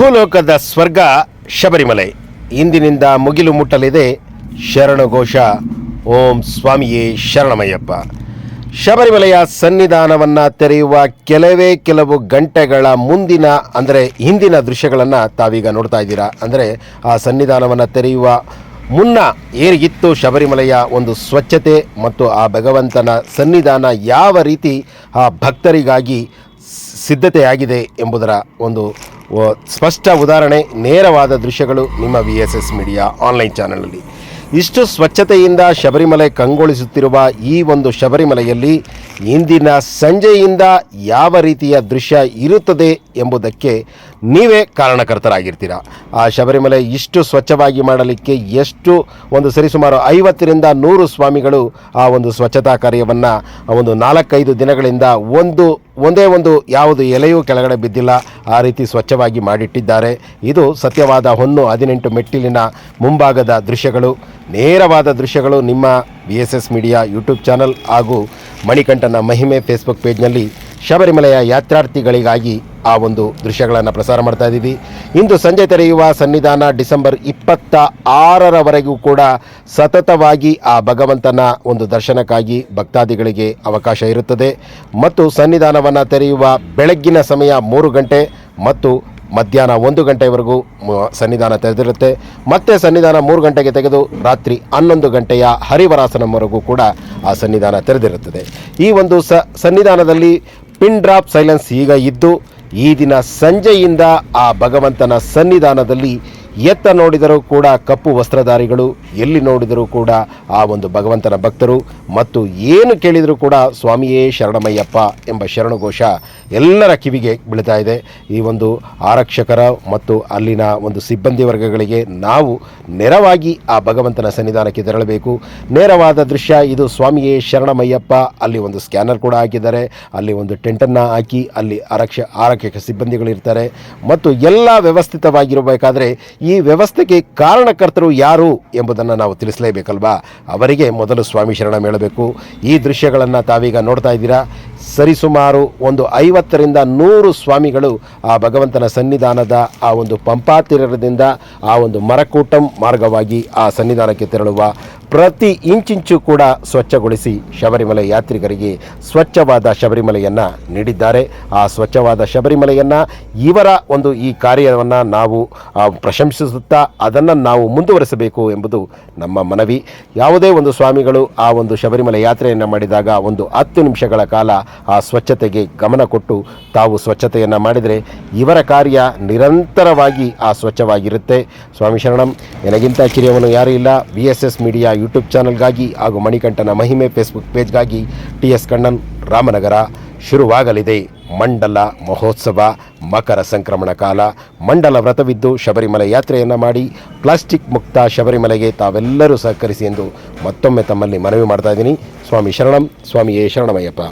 ಭೂಲೋಕದ ಸ್ವರ್ಗ ಶಬರಿಮಲೆ. ಇಂದಿನಿಂದ ಮುಗಿಲು ಮುಟ್ಟಲಿದೆ ಶರಣಘೋಷ. ಓಂ ಸ್ವಾಮಿಯೇ ಶರಣಮಯ್ಯಪ್ಪ. ಶಬರಿಮಲೆಯ ಸನ್ನಿಧಾನವನ್ನು ತೆರೆಯುವ ಕೆಲವೇ ಕೆಲವು ಗಂಟೆಗಳ ಮುಂದಿನ, ಅಂದರೆ ಹಿಂದಿನ ದೃಶ್ಯಗಳನ್ನು ತಾವೀಗ ನೋಡ್ತಾ ಇದ್ದೀರಾ. ಅಂದರೆ ಆ ಸನ್ನಿಧಾನವನ್ನು ತೆರೆಯುವ ಮುನ್ನ ಏನಿತ್ತು ಶಬರಿಮಲೆಯ ಒಂದು ಸ್ವಚ್ಛತೆ ಮತ್ತು ಆ ಭಗವಂತನ ಸನ್ನಿಧಾನ ಯಾವ ರೀತಿ ಆ ಭಕ್ತರಿಗಾಗಿ ಸಿದ್ಧತೆಯಾಗಿದೆ ಎಂಬುದರ ಒಂದು ಸ್ಪಷ್ಟ ಉದಾಹರಣೆ, ನೇರವಾದ ದೃಶ್ಯಗಳು ನಿಮ್ಮ V S S media online ಚಾನಲಲ್ಲಿ ಇಷ್ಟು ಸ್ವಚ್ಛತೆಯಿಂದ ಶಬರಿಮಲೆ ಕಂಗೊಳಿಸುತ್ತಿರುವ ಈ ಒಂದು ಶಬರಿಮಲೆಯಲ್ಲಿ ಇಂದಿನ ಸಂಜೆಯಿಂದ ಯಾವ ರೀತಿಯ ದೃಶ್ಯ ಇರುತ್ತದೆ ಎಂಬುದಕ್ಕೆ ನೀವೇ ಕಾರಣಕರ್ತರಾಗಿರ್ತೀರ? ಆ ಶಬರಿಮಲೆ ಇಷ್ಟು ಸ್ವಚ್ಛವಾಗಿ ಮಾಡಲಿಕ್ಕೆ ಎಷ್ಟು ಒಂದು ಸರಿಸುಮಾರು ಐವತ್ತರಿಂದ ನೂರು ಸ್ವಾಮಿಗಳು ಆ ಒಂದು ಸ್ವಚ್ಛತಾ ಕಾರ್ಯವನ್ನು ಒಂದು ನಾಲ್ಕೈದು ದಿನಗಳಿಂದ ಒಂದು, ಒಂದೇ ಒಂದು ಯಾವುದು ಎಲೆಯೂ ಕೆಳಗಡೆ ಬಿದ್ದಿಲ್ಲ, ಆ ರೀತಿ ಸ್ವಚ್ಛವಾಗಿ ಮಾಡಿಟ್ಟಿದ್ದಾರೆ. ಇದು ಸತ್ಯವಾದ ಹೊನ್ನು ಹದಿನೆಂಟು ಮೆಟ್ಟಿಲಿನ ಮುಂಭಾಗದ ದೃಶ್ಯಗಳು. ನೇರವಾದ ದೃಶ್ಯಗಳು ನಿಮ್ಮ B S S media YouTube channel ಹಾಗೂ ಮಣಿಕಂಠನ ಮಹಿಮೆ ಫೇಸ್ಬುಕ್ ಪೇಜ್ನಲ್ಲಿ ಶಬರಿಮಲೆಯ ಯಾತ್ರಾರ್ಥಿಗಳಿಗಾಗಿ ಆ ಒಂದು ದೃಶ್ಯಗಳನ್ನು ಪ್ರಸಾರ ಮಾಡ್ತಾ ಇದ್ದೀವಿ. ಇಂದು ಸಂಜೆ ತೆರೆಯುವ ಸನ್ನಿಧಾನ ಡಿಸೆಂಬರ್ ಇಪ್ಪತ್ತ ಆರರವರೆಗೂ ಕೂಡ ಸತತವಾಗಿ ಆ ಭಗವಂತನ ಒಂದು ದರ್ಶನಕ್ಕಾಗಿ ಭಕ್ತಾದಿಗಳಿಗೆ ಅವಕಾಶ ಇರುತ್ತದೆ. ಮತ್ತು ಸನ್ನಿಧಾನವನ್ನು ತೆರೆಯುವ ಬೆಳಗ್ಗಿನ ಸಮಯ ಮೂರು ಗಂಟೆ ಮತ್ತು ಮಧ್ಯಾಹ್ನ ಒಂದು ಗಂಟೆವರೆಗೂ ಸನ್ನಿಧಾನ ತೆರೆದಿರುತ್ತೆ. ಮತ್ತೆ ಸನ್ನಿಧಾನ ಮೂರು ಗಂಟೆಗೆ ತೆಗೆದು ರಾತ್ರಿ ಹನ್ನೊಂದು ಗಂಟೆಯ ಹರಿವರಾಸನವರೆಗೂ ಕೂಡ ಆ ಸನ್ನಿಧಾನ ತೆರೆದಿರುತ್ತದೆ. ಈ ಒಂದು ಸ ಸನ್ನಿಧಾನದಲ್ಲಿ ಪಿನ್ ಡ್ರಾಪ್ ಸೈಲೆನ್ಸ್ ಈಗ ಇದ್ದು, ಈ ದಿನ ಸಂಜೆಯಿಂದ ಆ ಭಗವಂತನ ಸನ್ನಿಧಾನದಲ್ಲಿ ಎತ್ತ ನೋಡಿದರೂ ಕೂಡ ಕಪ್ಪು ವಸ್ತ್ರಧಾರಿಗಳು, ಎಲ್ಲಿ ನೋಡಿದರೂ ಕೂಡ ಆ ಒಂದು ಭಗವಂತನ ಭಕ್ತರು ಮತ್ತು ಏನು ಕೇಳಿದರೂ ಕೂಡ ಸ್ವಾಮಿಯೇ ಶರಣಮಯ್ಯಪ್ಪ ಎಂಬ ಶರಣಘೋಷ ಎಲ್ಲರ ಕಿವಿಗೆ ಬೀಳ್ತಾ ಇದೆ. ಈ ಒಂದು ಆರಕ್ಷಕರ ಮತ್ತು ಅಲ್ಲಿನ ಒಂದು ಸಿಬ್ಬಂದಿ ವರ್ಗಗಳಿಗೆ ನಾವು ನೇರವಾಗಿ ಆ ಭಗವಂತನ ಸನ್ನಿಧಾನಕ್ಕೆ ತೆರಳಬೇಕು. ನೇರವಾದ ದೃಶ್ಯ ಇದು ಸ್ವಾಮಿಯೇ ಶರಣಮಯ್ಯಪ್ಪ. ಅಲ್ಲಿ ಒಂದು ಸ್ಕ್ಯಾನರ್ ಕೂಡ ಹಾಕಿದ್ದಾರೆ. ಅಲ್ಲಿ ಒಂದು ಟೆಂಟನ್ನು ಹಾಕಿ ಅಲ್ಲಿ ಆರಕ್ಷ, ಆರಕ್ಷಕ ಸಿಬ್ಬಂದಿಗಳಿರ್ತಾರೆ. ಮತ್ತು ಎಲ್ಲ ವ್ಯವಸ್ಥಿತವಾಗಿರಬೇಕಾದ್ರೆ ಈ ವ್ಯವಸ್ಥೆಗೆ ಕಾರಣಕರ್ತರು ಯಾರು ಎಂಬುದನ್ನು ನಾವು ತಿಳಿಸಲೇಬೇಕಲ್ವಾ? ಅವರಿಗೆ ಮೊದಲು ಸ್ವಾಮಿ ಶರಣ ಹೇಳಬೇಕು ಈ ದೃಶ್ಯಗಳನ್ನು ತಾವೀಗ ನೋಡ್ತಾ ಇದ್ದೀರಾ? ಸರಿಸುಮಾರು ಒಂದು ಐವತ್ತರಿಂದ ನೂರು ಸ್ವಾಮಿಗಳು ಆ ಭಗವಂತನ ಸನ್ನಿಧಾನದ ಆ ಒಂದು ಪಂಪಾತಿರದಿಂದ ಆ ಒಂದು ಮರಕೂಟಂ ಮಾರ್ಗವಾಗಿ ಆ ಸನ್ನಿಧಾನಕ್ಕೆ ತೆರಳುವ ಪ್ರತಿ ಇಂಚಿಂಚು ಕೂಡ ಸ್ವಚ್ಛಗೊಳಿಸಿ ಶಬರಿಮಲೆ ಯಾತ್ರಿಗರಿಗೆ ಸ್ವಚ್ಛವಾದ ಶಬರಿಮಲೆಯನ್ನು ನೀಡಿದ್ದಾರೆ. ಆ ಸ್ವಚ್ಛವಾದ ಶಬರಿಮಲೆಯನ್ನು ಇವರ ಒಂದು ಈ ಕಾರ್ಯವನ್ನು ನಾವು ಪ್ರಶಂಸಿಸುತ್ತಾ ಅದನ್ನು ನಾವು ಮುಂದುವರಿಸಬೇಕು ಎಂಬುದು ನಮ್ಮ ಮನವಿ. ಯಾವುದೇ ಒಂದು ಸ್ವಾಮಿಗಳು ಆ ಒಂದು ಶಬರಿಮಲೆ ಯಾತ್ರೆಯನ್ನು ಮಾಡಿದಾಗ ಒಂದು ಹತ್ತು ನಿಮಿಷಗಳ ಕಾಲ ಆ ಸ್ವಚ್ಛತೆಗೆ ಗಮನ ಕೊಟ್ಟು ತಾವು ಸ್ವಚ್ಛತೆಯನ್ನು ಮಾಡಿದರೆ ಇವರ ಕಾರ್ಯ ನಿರಂತರವಾಗಿ ಆ ಸ್ವಚ್ಛವಾಗಿರುತ್ತೆ. ಸ್ವಾಮಿ ಶರಣಂ, ನನಗಿಂತ ಕಿರಿಯವನು ಯಾರೂ ಇಲ್ಲ. V S S media YouTube ಚಾನಲ್ಗಾಗಿ ಹಾಗೂ ಮಣಿಕಂಠನ ಮಹಿಮೆ ಫೇಸ್ಬುಕ್ ಪೇಜ್ಗಾಗಿ ಟಿ ಎಸ್ ಕಣ್ಣನ್ ರಾಮನಗರ. ಶುರುವಾಗಲಿದೆ ಮಂಡಲ ಮಹೋತ್ಸವ, ಮಕರ ಸಂಕ್ರಮಣ ಕಾಲ. ಮಂಡಲ ವ್ರತವಿದ್ದು ಶಬರಿಮಲೆ ಯಾತ್ರೆಯನ್ನು ಮಾಡಿ ಪ್ಲಾಸ್ಟಿಕ್ ಮುಕ್ತ ಶಬರಿಮಲೆಗೆ ತಾವೆಲ್ಲರೂ ಸಹಕರಿಸಿ ಎಂದು ಮತ್ತೊಮ್ಮೆ ತಮ್ಮಲ್ಲಿ ಮನವಿ ಮಾಡ್ತಾ ಇದ್ದೀನಿ. ಸ್ವಾಮಿ ಶರಣಂ, ಸ್ವಾಮಿಯೇ ಶರಣಮಯ್ಯಪ್ಪ.